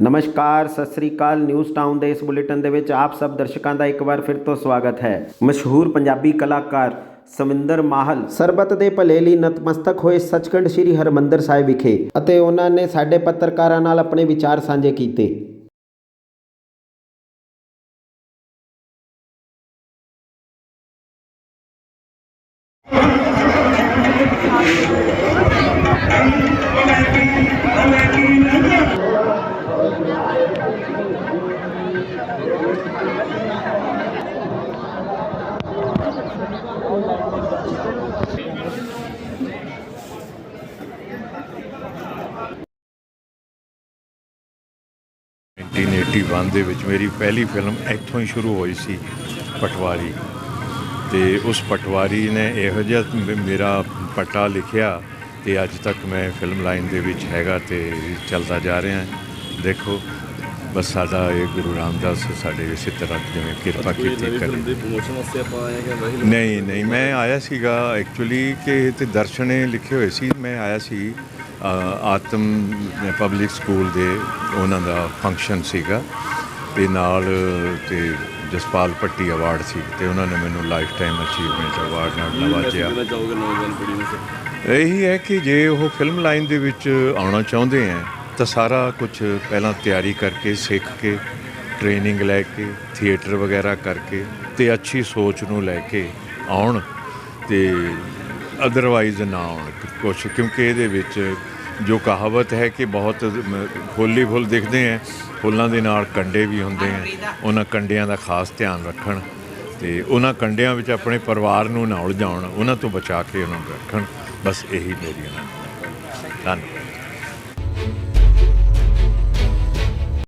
ਨਮਸਕਾਰ, ਸਤਿ ਸ੍ਰੀ ਅਕਾਲ news town ਦੇ ਇਸ ਬੁਲੇਟਿਨ ਦੇ ਵਿੱਚ ਆਪ ਸਭ ਦਰਸ਼ਕਾਂ ਦਾ ਇੱਕ ਵਾਰ ਫਿਰ ਤੋਂ ਸਵਾਗਤ ਹੈ ਮਸ਼ਹੂਰ ਪੰਜਾਬੀ ਕਲਾਕਾਰ ਸਵਿੰਦਰ ਮਾਹਲ ਸਰਬਤ ਦੇ ਭਲੇ ਲਈ ਨਤਮਸਤਕ ਹੋਏ ਸੱਚਖੰਡ ਸ੍ਰੀ ਹਰਮੰਦਰ ਸਾਹਿਬ ਵਿਖੇ ਅਤੇ ਉਹਨਾਂ ਨੇ ਸਾਡੇ ਪੱਤਰਕਾਰਾਂ ਨਾਲ ਆਪਣੇ ਵਿਚਾਰ ਸਾਂਝੇ ਕੀਤੇ । 1981 ਦੇ ਵਿੱਚ ਮੇਰੀ ਪਹਿਲੀ ਫਿਲਮ ਇੱਥੋਂ ਹੀ ਸ਼ੁਰੂ ਹੋਈ ਸੀ, ਪਟਵਾਰੀ। ਤੇ ਉਸ ਪਟਵਾਰੀ ਨੇ ਇਹੋ ਜਿਹਾ ਮੇਰਾ ਪਟਾ ਲਿਖਿਆ ਤੇ ਅੱਜ ਤੱਕ ਮੈਂ ਫਿਲਮ ਲਾਈਨ ਦੇ ਵਿੱਚ ਹੈਗਾ ਤੇ ਚੱਲਦਾ ਜਾ ਰਿਹਾ। ਦੇਖੋ ਬਸ ਸਾਡਾ ਇਹ ਗੁਰੂ ਰਾਮਦਾਸ ਸਾਡੇ ਇਸੇ ਤਰ੍ਹਾਂ ਜਿਵੇਂ ਕਿਰਪਾ ਕੀਤੀ ਕਰੇ। ਨਹੀਂ ਨਹੀਂ ਮੈਂ ਆਇਆ ਸੀਗਾ ਐਕਚੁਅਲੀ ਕਿ ਤੇ ਦਰਸ਼ਨੇ ਲਿਖੇ ਹੋਏ ਸੀ। ਮੈਂ ਆਇਆ ਸੀ ਆਤਮ ਪਬਲਿਕ ਸਕੂਲ ਦੇ ਉਹਨਾਂ ਦਾ ਫੰਕਸ਼ਨ ਸੀਗਾ। ਤੇ ਨਾਲ ਤੇ ਜਸਪਾਲ ਪੱਟੀ ਅਵਾਰਡ ਸੀ ਤੇ ਉਹਨਾਂ ਨੇ ਮੈਨੂੰ ਲਾਈਫ ਟਾਈਮ ਅਚੀਵਮੈਂਟ ਅਵਾਰਡ ਨਾਲ ਨਵਾਜਿਆ। ਇਹੀ ਹੈ ਕਿ ਜੇ ਉਹ ਫਿਲਮ ਲਾਈਨ ਦੇ ਵਿੱਚ ਆਉਣਾ ਚਾਹੁੰਦੇ ਆ ਤਾਂ ਸਾਰਾ ਕੁਝ ਪਹਿਲਾਂ ਤਿਆਰੀ ਕਰਕੇ, ਸਿੱਖ ਕੇ ਟ੍ਰੇਨਿੰਗ ਲੈ ਕੇ ਥੀਏਟਰ ਵਗੈਰਾ ਕਰਕੇ ਤੇ ਅੱਛੀ ਸੋਚ ਨੂੰ ਲੈ ਕੇ ਆਉਣ ਤੇ ਅਦਰਵਾਈਜ਼ ਨਾ ਆਉਣ ਕੁਛ, ਕਿਉਂਕਿ ਇਹਦੇ ਵਿੱਚ ਜੋ ਕਹਾਵਤ ਹੈ ਕਿ ਬਹੁਤ ਮ- ਫੁੱਲ ਹੀ ਫੁੱਲ ਦਿਖਦੇ ਆ ਫੁੱਲਾਂ ਦੇ ਨਾਲ ਕੰਡੇ ਵੀ ਹੁੰਦੇ ਆ ਉਹਨਾਂ ਕੰਡਿਆਂ ਦਾ ਖਾਸ ਧਿਆਨ ਰੱਖਣ ਤੇ ਉਹਨਾਂ ਕੰਡਿਆਂ ਵਿੱਚ ਆਪਣੇ ਪਰਿਵਾਰ ਨੂੰ ਨਾ ਉਲਝਾਉਣ, ਉਹਨਾਂ ਤੋਂ ਬਚਾ ਕੇ ਉਹਨਾਂ ਨੂੰ ਰੱਖਣ, ਬਸ ਇਹੀ ਮੇਰੀ ਉਹਨਾਂ ਧੰਨਵਾਦ।